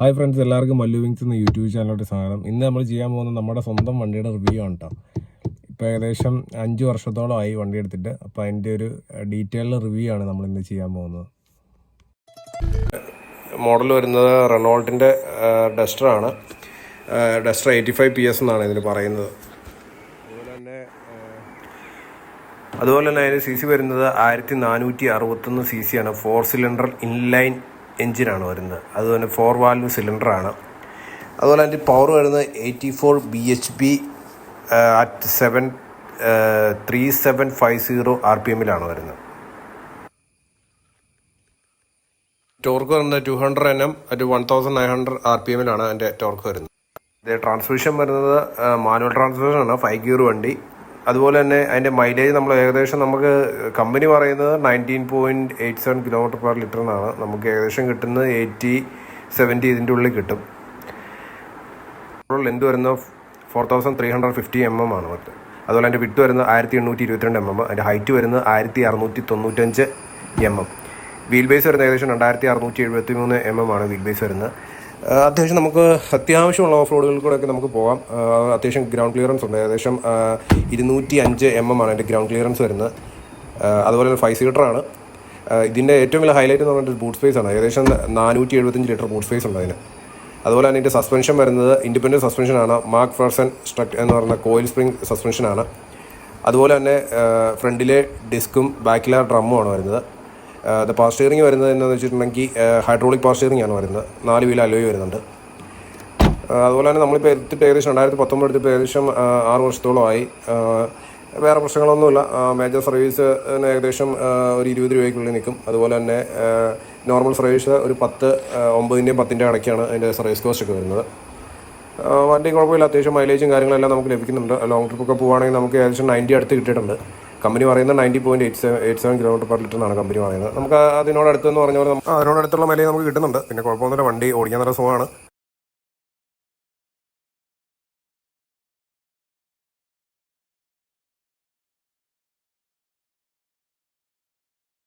Hi friends എല്ലാവർക്കും Mallu wings എന്ന YouTube ചാനലിലോട്ട് സ്വാഗതം. ഇന്ന് നമ്മൾ ചെയ്യാൻ പോകുന്നത് നമ്മുടെ സ്വന്തം വണ്ടിയുടെ റിവ്യൂ ആണ് കേട്ടോ ഇപ്പോൾ ഏകദേശം അഞ്ച് വർഷത്തോളമായി വണ്ടി എടുത്തിട്ട്. അപ്പോൾ അതിന്റെ ഒരു ഡീറ്റെയിൽഡ് റിവ്യൂ ആണ് നമ്മൾ ഇന്ന് ചെയ്യാൻ പോകുന്നത്. മോഡൽ വരുന്നത് റെനോൾട്ടിന്റെ ഡസ്റ്ററാണ് Duster eighty five P S എന്നാണ് ഇതിന് പറയുന്നത്. അതുപോലെ തന്നെ അതുപോലെ തന്നെ അതിന് സി സി വരുന്നത് ആയിരത്തി നാനൂറ്റി അറുപത്തൊന്ന് സി സി ആണ്. ഫോർ സിലിണ്ടർ ഇൻലൈൻ എഞ്ചിനാണ് വരുന്നത്. അതുപോലെ ഫോർ വാൽവ് സിലിണ്ടറാണ്. അതുപോലെ അതിന്റെ പവർ വരുന്നത് eighty four B H P at seven three seven five zero R P എമ്മിലാണ് വരുന്നത്. ടോർക്ക് വരുന്നത് two hundred N M at one thousand nine hundred R P എമ്മിലാണ് അതിന്റെ torque വരുന്നത്. ഇതിന്റെ ട്രാൻസ്മിഷൻ വരുന്നത് മാനുവൽ ട്രാൻസ്മിഷൻ ആണ് ഫൈവ് ഗിയർ വണ്ടി. അതുപോലെ തന്നെ അതിന്റെ മൈലേജ് നമ്മൾ ഏകദേശം നമുക്ക് കമ്പനി പറയുന്നത് nineteen point eight seven kilometre per litre എന്നാണ്. നമുക്ക് ഏകദേശം കിട്ടുന്നത് എയ്റ്റി സെവന്റി ഇതിന്റെ ഉള്ളിൽ കിട്ടും. ലെന്ത് വരുന്ന four thousand three hundred fifty M M ആണ് മറ്റ്. അതുപോലെ അതിന്റെ വിട്ട് വരുന്നത് ആയിരത്തി എണ്ണൂറ്റി ഇരുപത്തിരണ്ട് എം എം അതിന്റെ ഹൈറ്റ് വരുന്നത് ആയിരത്തി അറുന്നൂറ്റി തൊണ്ണൂറ്റഞ്ച് എം എം വീൽ ബേസ് വരുന്നത് ഏകദേശം രണ്ടായിരത്തി അറുന്നൂറ്റി എഴുപത്തി മൂന്ന് എം എം ആണ് വീൽ ബേസ് വരുന്നത്. അത്യാവശ്യം നമുക്ക് അത്യാവശ്യമുള്ള ഓഫ് റോഡുകളിൽ കൂടെയൊക്കെ നമുക്ക് പോകാം അത്യാവശ്യം ഗ്രൗണ്ട് ക്ലിയറൻസ് ഉണ്ട്. ഏകദേശം ഇരുന്നൂറ്റി അഞ്ച് എം എം ആണ് എന്റെ ഗ്രൗണ്ട് ക്ലിയറൻസ് വരുന്നത്. അതുപോലെ ഫൈവ് സീറ്ററാണ് ഇതിന്റെ ഏറ്റവും വലിയ ഹൈലൈറ്റ് എന്ന് പറഞ്ഞിട്ട് ബൂട്ട് സ്പേസ് ആണ്. ഏകദേശം നാനൂറ്റി എഴുപത്തഞ്ച് ലിറ്റർ ബൂട്ട് സ്പേസ് ഉണ്ട് അതിന്. അതുപോലെ തന്നെ ഇതിന്റെ സസ്പെൻഷൻ വരുന്നത് ഇൻഡിപെൻഡന്റ് സസ്പെൻഷനാണ് മാർക്ക് ഫേഴ്സൺ സ്ട്രക്ട് എന്ന് പറയുന്ന കോയിൽ സ്പ്രിംഗ് സസ്പെൻഷനാണ് അതുപോലെ തന്നെ ഫ്രണ്ടിലെ ഡിസ്കും ബാക്കിലെ ഡ്രമ്മുമാണ് വരുന്നത്. പവർ സ്റ്റിയറിംഗ് വരുന്നത് എന്താണെന്ന് വെച്ചിട്ടുണ്ടെങ്കിൽ ഹൈഡ്രോളിക് പവർ സ്റ്റിയറിംഗ് ആണ് വരുന്നത്. നാല് വീൽ അലോയ് വരുന്നുണ്ട്. അതുപോലെ തന്നെ നമ്മളിപ്പോൾ എടുത്തിട്ട് ഏകദേശം രണ്ടായിരത്തി പത്തൊമ്പത് എടുത്തിപ്പോൾ ഏകദേശം ആറ് വർഷത്തോളമായി വേറെ പ്രശ്നങ്ങളൊന്നുമില്ല. മേജർ സർവീസ് ഏകദേശം ഒരു ഇരുപത് രൂപയ്ക്കുള്ളിൽ നിൽക്കും. അതുപോലെ തന്നെ നോർമൽ സർവീസ് ഒരു പത്ത് ഒമ്പതിന്റെയും പത്തിന്റെയും ഇടയ്ക്കാണ് അതിന്റെ സർവീസ് കോസ്റ്റ് ഒക്കെ വരുന്നത്. വണ്ടി കുഴപ്പമില്ല. അത്യാവശ്യം മൈലേജും കാര്യങ്ങളെല്ലാം നമുക്ക് ലഭിക്കുന്നുണ്ട്. ലോങ് ട്രിപ്പൊക്കെ പോവുകയാണെങ്കിൽ നമുക്ക് ഏകദേശം നയന്റി അടുത്ത് കിട്ടിയിട്ടുണ്ട്. കമ്പനി പറയുന്നത് ninety point eight seven eight seven kilometre per litre എന്നാണ് കമ്പനി പറയുന്നത്. നമുക്ക് അതിനോട് അടുത്തെന്ന് പറഞ്ഞ പോലെ നമുക്ക് അതിനോട് അടുത്തുള്ള മൈലേജ് നമുക്ക് കിട്ടുന്നുണ്ട്. പിന്നെ കുഴപ്പമൊന്നുമില്ല. വണ്ടി ഓടിക്കാൻ നല്ല സുഖമാണ്.